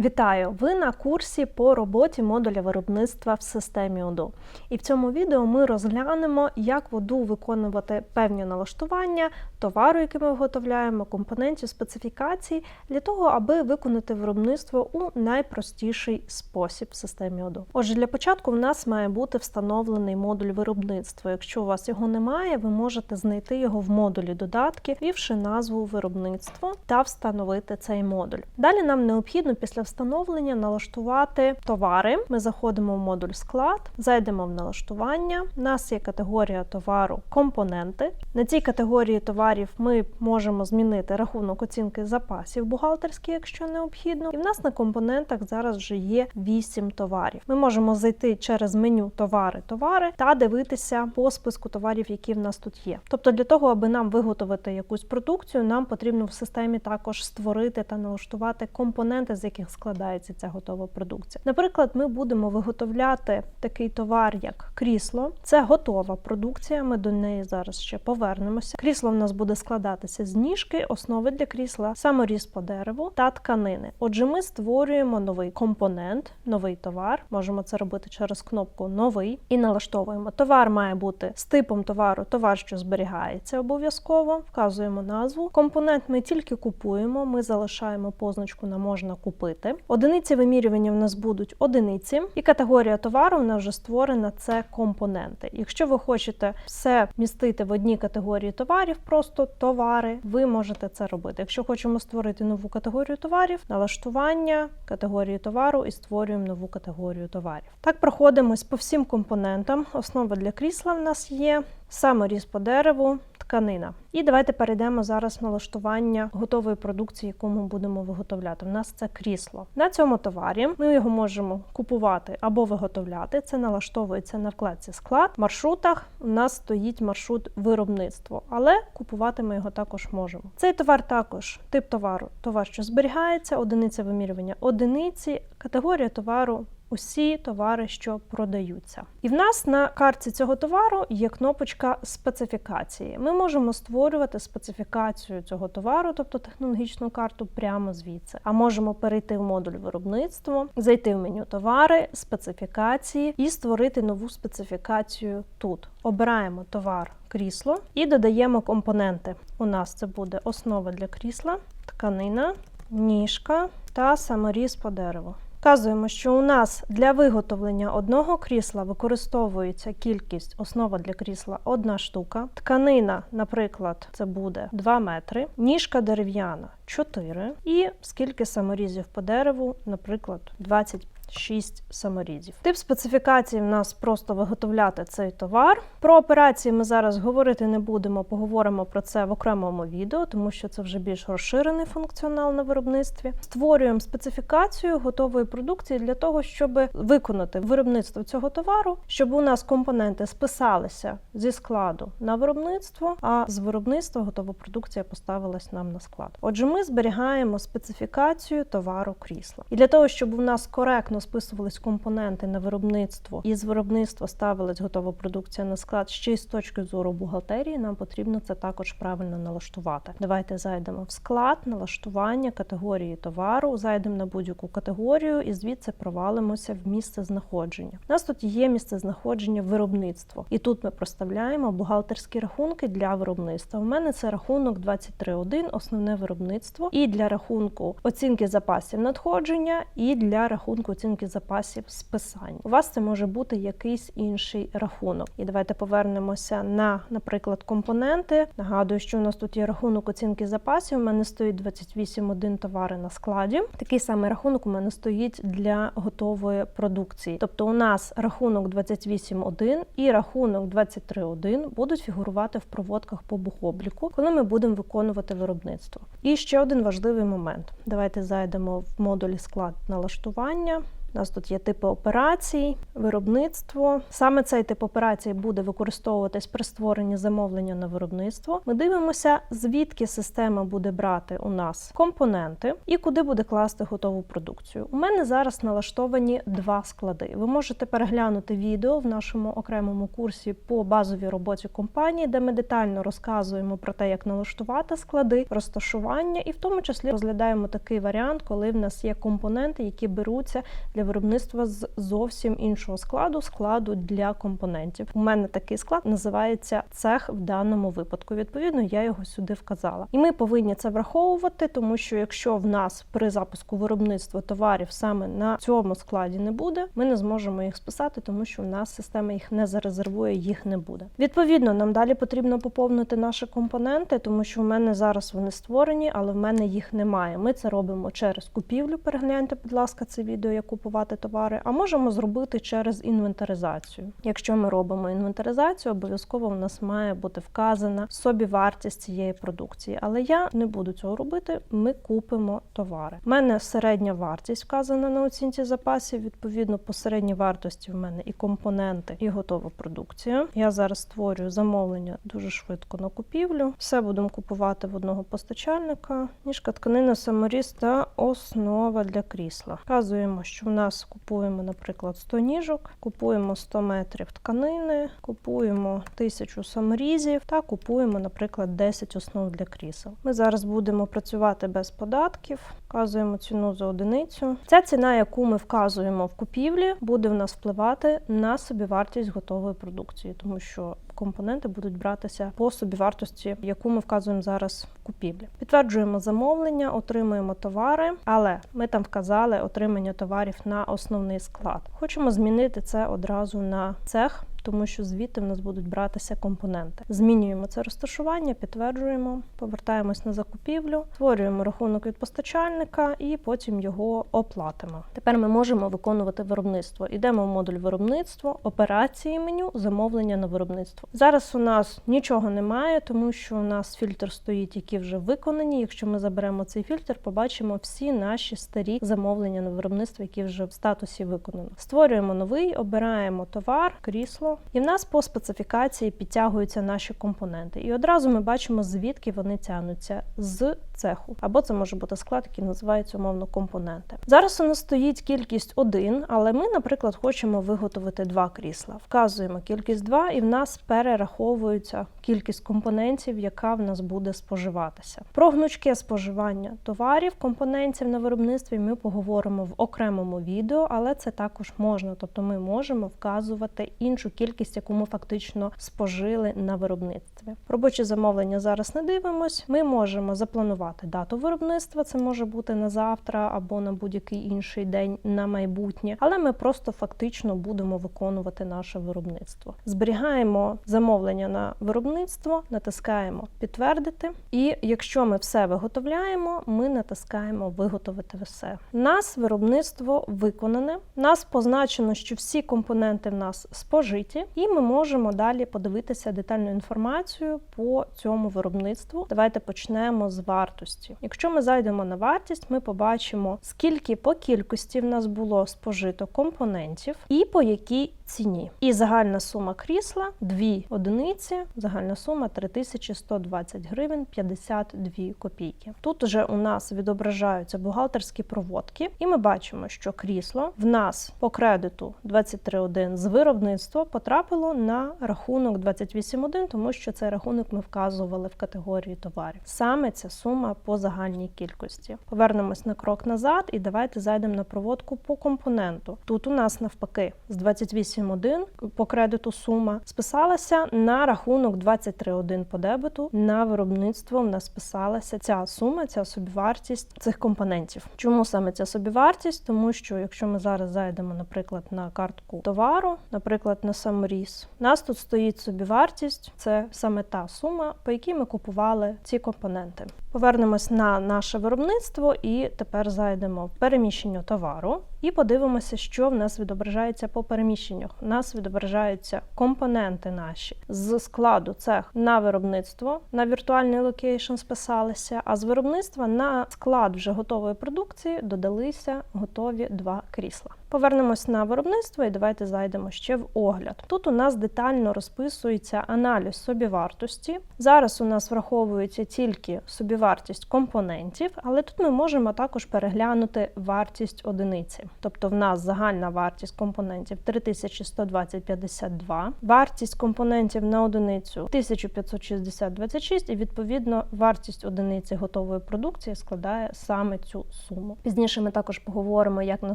Вітаю! Ви на курсі по роботі модуля виробництва в системі ОДО. І в цьому відео ми розглянемо, як в ОДО виконувати певні налаштування товару, який ми виготовляємо, компонентів, специфікацій, для того, аби виконати виробництво у найпростіший спосіб в системі ОДО. Отже, для початку в нас має бути встановлений модуль виробництва. Якщо у вас його немає, ви можете знайти його в модулі додатки, ввівши назву виробництво та встановити цей модуль. Далі нам необхідно після встановлення налаштувати товари. Ми заходимо в модуль склад, зайдемо в налаштування. У нас є категорія товару компоненти. На цій категорії товарів ми можемо змінити рахунок оцінки запасів бухгалтерський, якщо необхідно. І в нас на компонентах зараз вже є 8 товарів. Ми можемо зайти через меню товари, товари та дивитися по списку товарів, які в нас тут є. Тобто, для того, аби нам виготовити якусь продукцію, нам потрібно в системі також створити та налаштувати компоненти, з яких складається ця готова продукція. Наприклад, ми будемо виготовляти такий товар, як крісло. Це готова продукція. Ми до неї зараз ще повернемося. Крісло в нас буде складатися з ніжки, основи для крісла, саморіз по дереву та тканини. Отже, ми створюємо новий компонент, новий товар. Можемо це робити через кнопку Новий і налаштовуємо. Товар має бути з типом товару, товар, що зберігається обов'язково. Вказуємо назву. Компонент ми тільки купуємо. Ми залишаємо позначку на можна купити. Одиниці вимірювання в нас будуть одиниці, і категорія товару в нас вже створена це компоненти. Якщо ви хочете все містити в одній категорії товарів, просто товари, ви можете це робити. Якщо хочемо створити нову категорію товарів, налаштування категорії товару і створюємо нову категорію товарів. Так проходимось по всім компонентам. Основа для крісла в нас є. Саморіз по дереву, тканина. І давайте перейдемо зараз в налаштування готової продукції, яку ми будемо виготовляти. У нас це крісло. На цьому товарі ми його можемо купувати або виготовляти. Це налаштовується на вкладці склад. В маршрутах у нас стоїть маршрут виробництво, але купувати ми його також можемо. Цей товар також тип товару, товар, що зберігається, одиниця вимірювання одиниці, категорія товару усі товари, що продаються. І в нас на картці цього товару є кнопочка специфікації. Ми можемо створювати специфікацію цього товару, тобто технологічну карту, прямо звідси. А можемо перейти в модуль виробництво, зайти в меню товари, специфікації і створити нову специфікацію тут. Обираємо товар крісло і додаємо компоненти. У нас це буде основа для крісла, тканина, ніжка та саморіз по дереву. Вказуємо, що у нас для виготовлення одного крісла використовується кількість основа для крісла одна штука. Тканина, наприклад, це буде 2 метри, ніжка дерев'яна 4 і скільки саморізів по дереву, наприклад, 20 6 саморізів. Тип специфікації в нас просто виготовляти цей товар. Про операції ми зараз говорити не будемо, поговоримо про це в окремому відео, тому що це вже більш розширений функціонал на виробництві. Створюємо специфікацію готової продукції для того, щоб виконати виробництво цього товару, щоб у нас компоненти списалися зі складу на виробництво, а з виробництва готова продукція поставилась нам на склад. Отже, ми зберігаємо специфікацію товару крісла. І для того, щоб у нас коректно списувались компоненти на виробництво, і з виробництва ставилась готова продукція на склад ще й з точки зору бухгалтерії, нам потрібно це також правильно налаштувати. Давайте зайдемо в склад, налаштування категорії товару, зайдемо на будь-яку категорію і звідси провалимося в місце знаходження. У нас тут є місце знаходження виробництво, і тут ми проставляємо бухгалтерські рахунки для виробництва. У мене це рахунок 23.1, основне виробництво, і для рахунку оцінки запасів надходження, і для рахунку оцінки запасів списань. У вас це може бути якийсь інший рахунок. І давайте повернемося на, наприклад, компоненти. Нагадую, що у нас тут є рахунок оцінки запасів. У мене стоїть 28,1 товари на складі. Такий самий рахунок у мене стоїть для готової продукції. Тобто, у нас рахунок 28,1 і рахунок 23,1 будуть фігурувати в проводках по бухобліку, коли ми будемо виконувати виробництво. І ще один важливий момент. Давайте зайдемо в модулі склад налаштування У нас тут є типи операцій, виробництво. Саме цей тип операцій буде використовуватись при створенні замовлення на виробництво. Ми дивимося, звідки система буде брати у нас компоненти і куди буде класти готову продукцію. У мене зараз налаштовані два склади. Ви можете переглянути відео в нашому окремому курсі по базовій роботі компанії, де ми детально розказуємо про те, як налаштувати склади, розташування, і в тому числі розглядаємо такий варіант, коли в нас є компоненти, які беруться для виробництва з зовсім іншого складу, складу для компонентів. У мене такий склад називається цех в даному випадку. Відповідно, я його сюди вказала. І ми повинні це враховувати, тому що якщо в нас при запуску виробництва товарів саме на цьому складі не буде, ми не зможемо їх списати, тому що в нас система їх не зарезервує, їх не буде. Відповідно, нам далі потрібно поповнити наші компоненти, тому що в мене зараз вони створені, але в мене їх немає. Ми це робимо через купівлю. Перегляньте, будь ласка, це відео, як купувати товари, а можемо зробити через інвентаризацію. Якщо ми робимо інвентаризацію, обов'язково в нас має бути вказана собівартість цієї продукції. Але я не буду цього робити. Ми купимо товари. У мене середня вартість вказана на оцінці запасів. Відповідно, по середній вартості в мене і компоненти, і готова продукція. Я зараз створюю замовлення дуже швидко на купівлю. Все будемо купувати в одного постачальника. Ніжка тканина саморіз та основа для крісла. Вказуємо, що в нас купуємо, наприклад, 100 ніжок, купуємо 100 метрів тканини, купуємо 1000 саморізів та купуємо, наприклад, 10 основ для крісел. Ми зараз будемо працювати без податків, вказуємо ціну за одиницю. Ця ціна, яку ми вказуємо в купівлі, буде в нас впливати на собівартість готової продукції, тому що компоненти будуть братися по собівартості, яку ми вказуємо зараз в купівлі. Підтверджуємо замовлення, отримуємо товари, але ми там вказали отримання товарів на основний склад. Хочемо змінити це одразу на цех. Тому що звідти в нас будуть братися компоненти. Змінюємо це розташування, підтверджуємо, повертаємось на закупівлю, створюємо рахунок від постачальника і потім його оплатимо. Тепер ми можемо виконувати виробництво. Йдемо в модуль виробництво, операції меню, замовлення на виробництво. Зараз у нас нічого немає, тому що у нас фільтр стоїть, які вже виконані. Якщо ми заберемо цей фільтр, побачимо всі наші старі замовлення на виробництво, які вже в статусі виконано. Створюємо новий, обираємо товар, крісло. І в нас по специфікації підтягуються наші компоненти. І одразу ми бачимо, звідки вони тягнуться з цеху. Або це може бути склад, який називається умовно компоненти. Зараз у нас стоїть кількість 1, але ми, наприклад, хочемо виготовити два крісла. Вказуємо кількість 2, і в нас перераховується кількість компонентів, яка в нас буде споживатися. Про гнучке споживання товарів, компонентів на виробництві ми поговоримо в окремому відео, але це також можна. Тобто ми можемо вказувати іншу кількість, яку ми фактично спожили на виробництві. Робочі замовлення зараз не дивимось. Ми можемо запланувати дату виробництва. Це може бути на завтра або на будь-який інший день на майбутнє, але ми просто фактично будемо виконувати наше виробництво. Зберігаємо замовлення на виробництво, натискаємо підтвердити. І якщо ми все виготовляємо, ми натискаємо виготовити все. Нас виробництво виконане. Нас позначено, що всі компоненти в нас спожиті, і ми можемо далі подивитися детальну інформацію по цьому виробництву. Давайте почнемо з вартості. Якщо ми зайдемо на вартість, ми побачимо, скільки по кількості в нас було спожито компонентів і по якій ціні. І загальна сума крісла 2 одиниці, загальна сума 3120 гривень 52 копійки. Тут уже у нас відображаються бухгалтерські проводки, і ми бачимо, що крісло в нас по кредиту 23.1 з виробництва потрапило на рахунок 28.1, тому що цей рахунок ми вказували в категорії товарів. Саме ця сума по загальній кількості. Повернемось на крок назад, і давайте зайдемо на проводку по компоненту. Тут у нас навпаки з 28.1 по кредиту сума списалася на рахунок 23.1 по дебету. На виробництво в нас списалася ця сума, ця собівартість цих компонентів. Чому саме ця собівартість? Тому що якщо ми зараз зайдемо, наприклад, на картку товару, наприклад, на саморіз, у нас тут стоїть собівартість, це саме та сума, по якій ми купували ці компоненти. Повернемось на наше виробництво і тепер зайдемо в переміщення товару і подивимося, що в нас відображається по переміщеннях. У нас відображаються компоненти наші з складу цех на виробництво, на віртуальний локейшн списалися, а з виробництва на склад вже готової продукції додалися готові два крісла. Повернемось на виробництво і давайте зайдемо ще в огляд. Тут у нас детально розписується аналіз собівартості. Зараз у нас враховується тільки собівартість компонентів, але тут ми можемо також переглянути вартість одиниці. Тобто в нас загальна вартість компонентів 3120,52, вартість компонентів на одиницю 1560,26 і відповідно вартість одиниці готової продукції складає саме цю суму. Пізніше ми також поговоримо, як на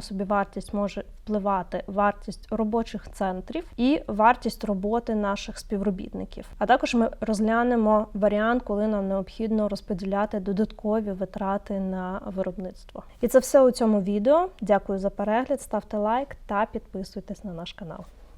собівартість може впливати вартість робочих центрів і вартість роботи наших співробітників. А також ми розглянемо варіант, коли нам необхідно розподіляти додаткові витрати на виробництво. І це все у цьому відео. Дякую за перегляд, ставте лайк та підписуйтесь на наш канал.